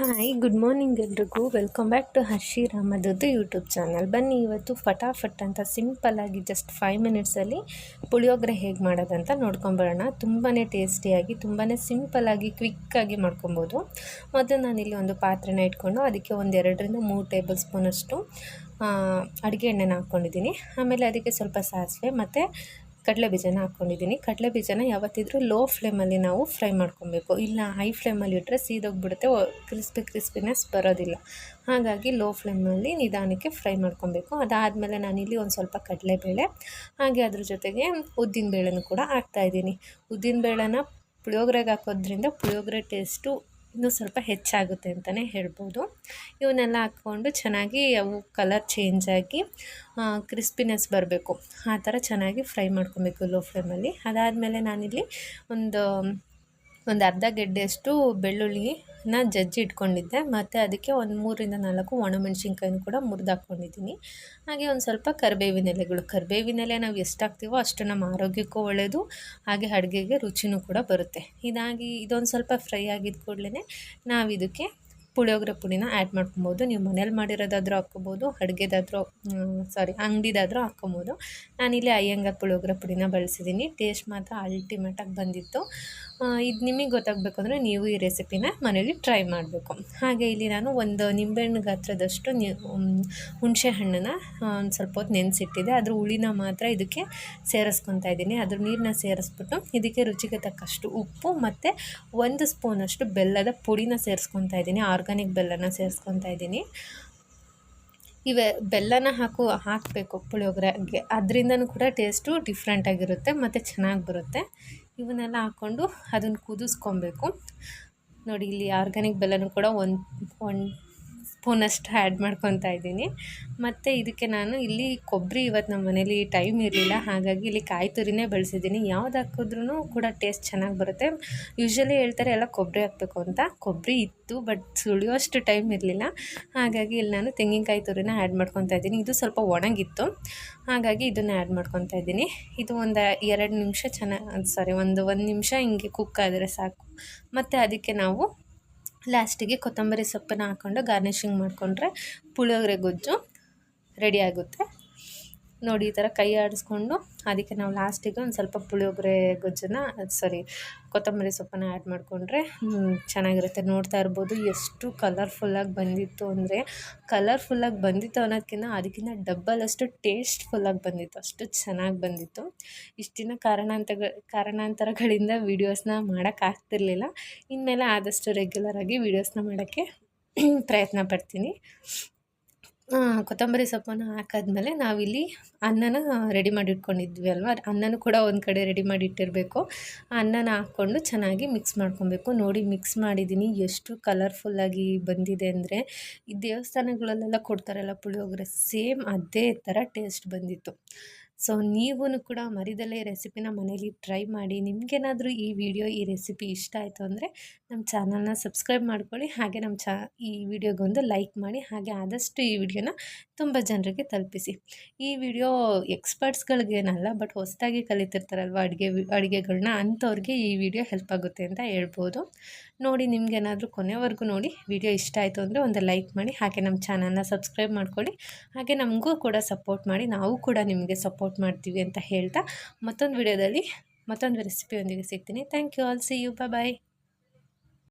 Hi, good morning ಎಲ್ರಿಗೂ. Welcome back to Harshi ರಾಮದದ್ದು YouTube channel. ಬನ್ನಿ ಇವತ್ತು ಫಟಾಫಟ್ ಅಂತ ಸಿಂಪಲ್ಲಾಗಿ ಜಸ್ಟ್ ಫೈವ್ ಮಿನಿಟ್ಸಲ್ಲಿ ಪುಳಿಯೋಗರೆ ಹೇಗೆ ಮಾಡೋದಂತ ನೋಡ್ಕೊಂಬರೋಣ ತುಂಬಾ ಟೇಸ್ಟಿಯಾಗಿ ತುಂಬಾ ಸಿಂಪಲ್ಲಾಗಿ ಕ್ವಿಕ್ಕಾಗಿ ಮಾಡ್ಕೊಬೋದು. ಮೊದಲು ನಾನಿಲ್ಲಿ ಒಂದು ಪಾತ್ರೆನ ಇಟ್ಕೊಂಡು ಅದಕ್ಕೆ ಒಂದು ಎರಡರಿಂದ ಮೂರು ಟೇಬಲ್ ಸ್ಪೂನಷ್ಟು ಅಡುಗೆ ಎಣ್ಣೆನ ಹಾಕ್ಕೊಂಡಿದ್ದೀನಿ ಆಮೇಲೆ ಅದಕ್ಕೆ ಸ್ವಲ್ಪ ಸಾಸಿವೆ ಮತ್ತು ಕಡಲೆ ಬೀಜನ ಹಾಕ್ಕೊಂಡಿದ್ದೀನಿ. ಕಡಲೆ ಬೀಜನ ಯಾವತ್ತಿದ್ರೂ ಲೋ ಫ್ಲೇಮಲ್ಲಿ ನಾವು ಫ್ರೈ ಮಾಡ್ಕೊಬೇಕು. ಇಲ್ಲ ಹೈ ಫ್ಲೇಮಲ್ಲಿ ಇಟ್ಟರೆ ಸೀದೋಗ್ಬಿಡುತ್ತೆ ಕ್ರಿಸ್ಪಿ ಕ್ರಿಸ್ಪಿನೆಸ್ ಬರೋದಿಲ್ಲ. ಹಾಗಾಗಿ ಲೋ ಫ್ಲೇಮಲ್ಲಿ ನಿಧಾನಕ್ಕೆ ಫ್ರೈ ಮಾಡ್ಕೊಬೇಕು. ಅದಾದಮೇಲೆ ನಾನಿಲ್ಲಿ ಒಂದು ಸ್ವಲ್ಪ ಕಡಲೆಬೇಳೆ, ಹಾಗೆ ಅದ್ರ ಜೊತೆಗೆ ಉದ್ದಿನ ಬೇಳೆನೂ ಕೂಡ ಹಾಕ್ತಾಯಿದ್ದೀನಿ ಉದ್ದಿನಬೇಳೆನ ಪುಳಿಯೋಗರೆಗೆ ಹಾಕೋದ್ರಿಂದ ಪುಳಿಯೋಗರೆ ಟೇಸ್ಟು ಇನ್ನೂ ಸ್ವಲ್ಪ ಹೆಚ್ಚಾಗುತ್ತೆ ಅಂತಲೇ ಹೇಳ್ಬೋದು. ಇವನ್ನೆಲ್ಲ ಹಾಕ್ಕೊಂಡು ಚೆನ್ನಾಗಿ ಅವು ಕಲರ್ ಚೇಂಜ್ ಆಗಿ ಕ್ರಿಸ್ಪಿನೆಸ್ ಬರಬೇಕು. ಆ ಥರ ಚೆನ್ನಾಗಿ ಫ್ರೈ ಮಾಡ್ಕೊಬೇಕು ಲೋ ಫ್ಲೇಮಲ್ಲಿ ಅದಾದಮೇಲೆ ನಾನಿಲ್ಲಿ ಒಂದು ಒಂದು ಅರ್ಧ ಗೆಡ್ಡೆಯಷ್ಟು ಬೆಳ್ಳುಳ್ಳಿನ ಜಜ್ಜಿ ಇಟ್ಕೊಂಡಿದ್ದೆ. ಮತ್ತು ಅದಕ್ಕೆ ಒಂದು ಮೂರಿಂದ ನಾಲ್ಕು ಒಣಮೆಣ್ಸಿನ್ಕಾಯಿನೂ ಕೂಡ ಮುರಿದು ಹಾಕ್ಕೊಂಡಿದ್ದೀನಿ. ಹಾಗೆ ಒಂದು ಸ್ವಲ್ಪ ಕರಿಬೇವಿನ ಎಲೆಗಳು. ಕರಿಬೇವಿನ ಎಲೆ ನಾವು ಎಷ್ಟು ಹಾಕ್ತೀವೋ ಅಷ್ಟು ನಮ್ಮ ಆರೋಗ್ಯಕ್ಕೂ ಒಳ್ಳೆಯದು ಹಾಗೆ ಅಡುಗೆಗೆ ರುಚಿನೂ ಕೂಡ ಬರುತ್ತೆ. ಇದಾಗಿ ಇದೊಂದು ಸ್ವಲ್ಪ ಫ್ರೈ ಆಗಿದ್ದ ಕೂಡಲೇ ನಾವು ಇದಕ್ಕೆ ಪುಳಿಯೋಗರೆ ಪುಡಿನ ಆ್ಯಡ್ ಮಾಡ್ಕೊಬೋದು. ನೀವು ಮನೇಲಿ ಮಾಡಿರೋದಾದರೂ ಹಾಕ್ಕೊಬೋದು, ಅಡುಗೆದಾದರೂ ಸಾರಿ ಅಂಗಡಿದಾದ್ರೂ ಹಾಕ್ಕೊಬೋದು. ನಾನಿಲ್ಲಿ ಅಯ್ಯಂಗಾರ್ ಪುಳಿಯೋಗರೆ ಪುಡಿನ ಬಳಸಿದ್ದೀನಿ ಟೇಸ್ಟ್ ಮಾತ್ರ ಅಲ್ಟಿಮೇಟಾಗಿ ಬಂದಿತ್ತು. ಇದು ನಿಮಗೆ ಗೊತ್ತಾಗಬೇಕು ಅಂದರೆ ನೀವು ಈ ರೆಸಿಪಿನ ಮನೇಲಿ ಟ್ರೈ ಮಾಡಬೇಕು. ಹಾಗೆ ಇಲ್ಲಿ ನಾನು ಒಂದು ನಿಂಬೆಹಣ್ಣು ಗಾತ್ರದಷ್ಟು ಹುಣಸೆ ಹಣ್ಣನ್ನು ಒಂದು ಸ್ವಲ್ಪ ಹೊತ್ತು ನೆನೆಸಿಟ್ಟಿದೆ. ಅದ್ರ ಹುಳಿನ ಮಾತ್ರ ಇದಕ್ಕೆ ಸೇರಿಸ್ಕೊತಾ ಇದ್ದೀನಿ. ಅದ್ರ ನೀರನ್ನ ಸೇರಿಸ್ಬಿಟ್ಟು ಇದಕ್ಕೆ ರುಚಿಗೆ ತಕ್ಕಷ್ಟು ಉಪ್ಪು ಮತ್ತು ಒಂದು ಸ್ಪೂನಷ್ಟು ಬೆಲ್ಲದ ಪುಡಿನ ಸೇರಿಸ್ಕೊತಾ ಇದ್ದೀನಿ. ಆರ್ಗಾನಿಕ್ ಬೆಲ್ಲನ ಸೇರಿಸ್ಕೊತಾ ಇದ್ದೀನಿ. ಇವೆ ಬೆಲ್ಲನ ಹಾಕು, ಹಾಕಬೇಕು ಪುಳಿಯೋಗರೆಗೆ ಅದರಿಂದನೂ ಕೂಡ ಟೇಸ್ಟು ಡಿಫ್ರೆಂಟಾಗಿರುತ್ತೆ ಮತ್ತು ಚೆನ್ನಾಗಿ ಬರುತ್ತೆ. ಇವನ್ನೆಲ್ಲ ಹಾಕ್ಕೊಂಡು ಅದನ್ನು ಕುದಿಸ್ಕೊಬೇಕು. ನೋಡಿ, ಇಲ್ಲಿ ಆರ್ಗ್ಯಾನಿಕ್ ಬೆಲ್ಲನೂ ಕೂಡ ಒಂದು ಒಂದು ಸ್ಪೂನಷ್ಟು ಆ್ಯಡ್ ಮಾಡ್ಕೊತಾ ಇದ್ದೀನಿ. ಮತ್ತು ಇದಕ್ಕೆ ನಾನು ಇಲ್ಲಿ ಕೊಬ್ಬರಿ ಇವತ್ತು ನಮ್ಮ ಮನೇಲಿ ಟೈಮ್ ಇರಲಿಲ್ಲ. ಹಾಗಾಗಿ ಇಲ್ಲಿ ಕಾಯಿ ತುರಿನೇ ಬಳಸಿದ್ದೀನಿ. ಯಾವ್ದು ಹಾಕಿದ್ರೂ ಕೂಡ ಟೇಸ್ಟ್ ಚೆನ್ನಾಗಿ ಬರುತ್ತೆ. ಯೂಶ್ವಲಿ ಹೇಳ್ತಾರೆ, ಎಲ್ಲ ಕೊಬ್ಬರಿ ಹಾಕಬೇಕು ಅಂತ. ಕೊಬ್ಬರಿ ಇತ್ತು, ಬಟ್ ಸುಳಿಯೋಷ್ಟು ಟೈಮ್ ಇರಲಿಲ್ಲ. ಹಾಗಾಗಿ ಇಲ್ಲಿ ನಾನು ತೆಂಗಿನಕಾಯಿ ತುರಿನ ಆ್ಯಡ್ ಮಾಡ್ಕೊತಾ ಇದ್ದೀನಿ. ಇದು ಸ್ವಲ್ಪ ಒಣಗಿತ್ತು. ಹಾಗಾಗಿ ಇದನ್ನು ಆ್ಯಡ್ ಮಾಡ್ಕೊತಾ ಇದ್ದೀನಿ. ಇದು ಒಂದು ಎರಡು ನಿಮಿಷ ಚೆನ್ನಾಗಿ ಸಾರಿ ಒಂದು ಒಂದು ನಿಮಿಷ ಹಿಂಗೆ ಕುಕ್ ಆದರೆ ಸಾಕು. ಮತ್ತು ಅದಕ್ಕೆ ನಾವು ಲಾಸ್ಟಿಗೆ ಕೊತ್ತಂಬರಿ ಸೊಪ್ಪನ್ನು ಹಾಕ್ಕೊಂಡು ಗಾರ್ನಿಷಿಂಗ್ ಮಾಡಿಕೊಂಡ್ರೆ ಪುಳಿಯೋಗರೆ ಗೊಜ್ಜು ರೆಡಿ ಆಗುತ್ತೆ. ನೋಡಿ ಈ ಥರ ಕೈ ಆಡಿಸ್ಕೊಂಡು ಅದಕ್ಕೆ ನಾವು ಲಾಸ್ಟಿಗೆ ಒಂದು ಸ್ವಲ್ಪ ಪುಳಿಯೋಗರೆ ಗೊಜ್ಜನ್ನು ಸಾರಿ ಕೊತ್ತಂಬರಿ ಸೊಪ್ಪನ್ನು ಆ್ಯಡ್ ಮಾಡಿಕೊಂಡ್ರೆ ಚೆನ್ನಾಗಿರುತ್ತೆ. ನೋಡ್ತಾ ಇರ್ಬೋದು ಎಷ್ಟು ಕಲರ್ಫುಲ್ಲಾಗಿ ಬಂದಿತ್ತು ಅಂದರೆ ಕಲರ್ಫುಲ್ಲಾಗಿ ಬಂದಿತ್ತು ಅನ್ನೋದಕ್ಕಿಂತ ಅದಕ್ಕಿಂತ ಡಬ್ಬಲ್ ಅಷ್ಟು ಟೇಸ್ಟ್ಫುಲ್ಲಾಗಿ ಬಂದಿತ್ತು. ಅಷ್ಟು ಚೆನ್ನಾಗಿ ಬಂದಿತ್ತು. ಇಷ್ಟು ದಿನ ಕಾರಣಾಂತರ ಕಾರಣಾಂತರಗಳಿಂದ ವೀಡಿಯೋಸ್ನ ಮಾಡೋಕ್ಕಾಗ್ತಿರ್ಲಿಲ್ಲ ಇನ್ಮೇಲೆ ಆದಷ್ಟು ರೆಗ್ಯುಲರಾಗಿ ವೀಡಿಯೋಸ್ನ ಮಾಡೋಕ್ಕೆ ಪ್ರಯತ್ನ ಪಡ್ತೀನಿ. ಕೊತ್ತಂಬರಿ ಸೊಪ್ಪನ್ನು ಹಾಕಾದ್ಮೇಲೆ ನಾವಿಲ್ಲಿ ಅನ್ನನ ರೆಡಿ ಮಾಡಿ ಇಟ್ಕೊಂಡಿದ್ವಿ ಅಲ್ವಾ? ಅನ್ನನೂ ಕೂಡ ಒಂದು ಕಡೆ ರೆಡಿ ಮಾಡಿ ಇಟ್ಟಿರಬೇಕು ಅನ್ನನ ಹಾಕ್ಕೊಂಡು ಚೆನ್ನಾಗಿ ಮಿಕ್ಸ್ ಮಾಡ್ಕೊಬೇಕು. ನೋಡಿ, ಮಿಕ್ಸ್ ಮಾಡಿದ್ದೀನಿ. ಎಷ್ಟು ಕಲರ್ಫುಲ್ಲಾಗಿ ಬಂದಿದೆ ಅಂದರೆ ಈ ದೇವಸ್ಥಾನಗಳಲ್ಲೆಲ್ಲ ಕೊಡ್ತಾರಲ್ಲ ಪುಳಿಯೋಗರೆ, ಸೇಮ್ ಅದೇ ಥರ ಟೇಸ್ಟ್ ಬಂದಿತ್ತು. ಸೊ ನೀವೂ ಕೂಡ ಮರಿದಲ್ಲೇ ರೆಸಿಪಿನ ಮನೇಲಿ ಟ್ರೈ ಮಾಡಿ. ನಿಮಗೇನಾದರೂ ಈ ವಿಡಿಯೋ, ಈ ರೆಸಿಪಿ ಇಷ್ಟ ಆಯಿತು ಅಂದರೆ ನಮ್ಮ ಚಾನಲ್ನ ಸಬ್ಸ್ಕ್ರೈಬ್ ಮಾಡ್ಕೊಳ್ಳಿ. ಹಾಗೆ ನಮ್ಮ ಚಾ ಈ ವಿಡಿಯೋಗೊಂದು ಲೈಕ್ ಮಾಡಿ. ಹಾಗೆ ಆದಷ್ಟು ಈ ವಿಡಿಯೋನ ತುಂಬ ಜನರಿಗೆ ತಲುಪಿಸಿ. ಈ ವಿಡಿಯೋ ಎಕ್ಸ್ಪರ್ಟ್ಸ್ಗಳಿಗೇನಲ್ಲ, ಬಟ್ ಹೊಸದಾಗಿ ಕಲಿತಿರ್ತಾರಲ್ವ ಅಡುಗೆ ಅಡುಗೆಗಳನ್ನ ಅಂಥವ್ರಿಗೆ ಈ ವಿಡಿಯೋ ಹೆಲ್ಪ್ ಆಗುತ್ತೆ ಅಂತ ಹೇಳ್ಬೋದು. ನೋಡಿ, ನಿಮಗೇನಾದರೂ ಕೊನೆವರೆಗೂ ನೋಡಿ ವಿಡಿಯೋ ಇಷ್ಟ ಆಯಿತು ಅಂದರೆ ಒಂದು ಲೈಕ್ ಮಾಡಿ. ಹಾಗೆ ನಮ್ಮ ಚಾನಲ್ನ ಸಬ್ಸ್ಕ್ರೈಬ್ ಮಾಡ್ಕೊಳ್ಳಿ. ಹಾಗೆ ನಮಗೂ ಕೂಡ ಸಪೋರ್ಟ್ ಮಾಡಿ. ನಾವು ಕೂಡ ನಿಮಗೆ ಸಪೋರ್ಟ್ ಮಾಡ್ತೀವಿ ಅಂತ ಹೇಳ್ತಾ ಮತ್ತೊಂದು ವಿಡಿಯೋದಲ್ಲಿ ಮತ್ತೊಂದು ರೆಸಿಪಿಯೊಂದಿಗೆ ಸಿಗ್ತೀನಿ. Thank you all see you bye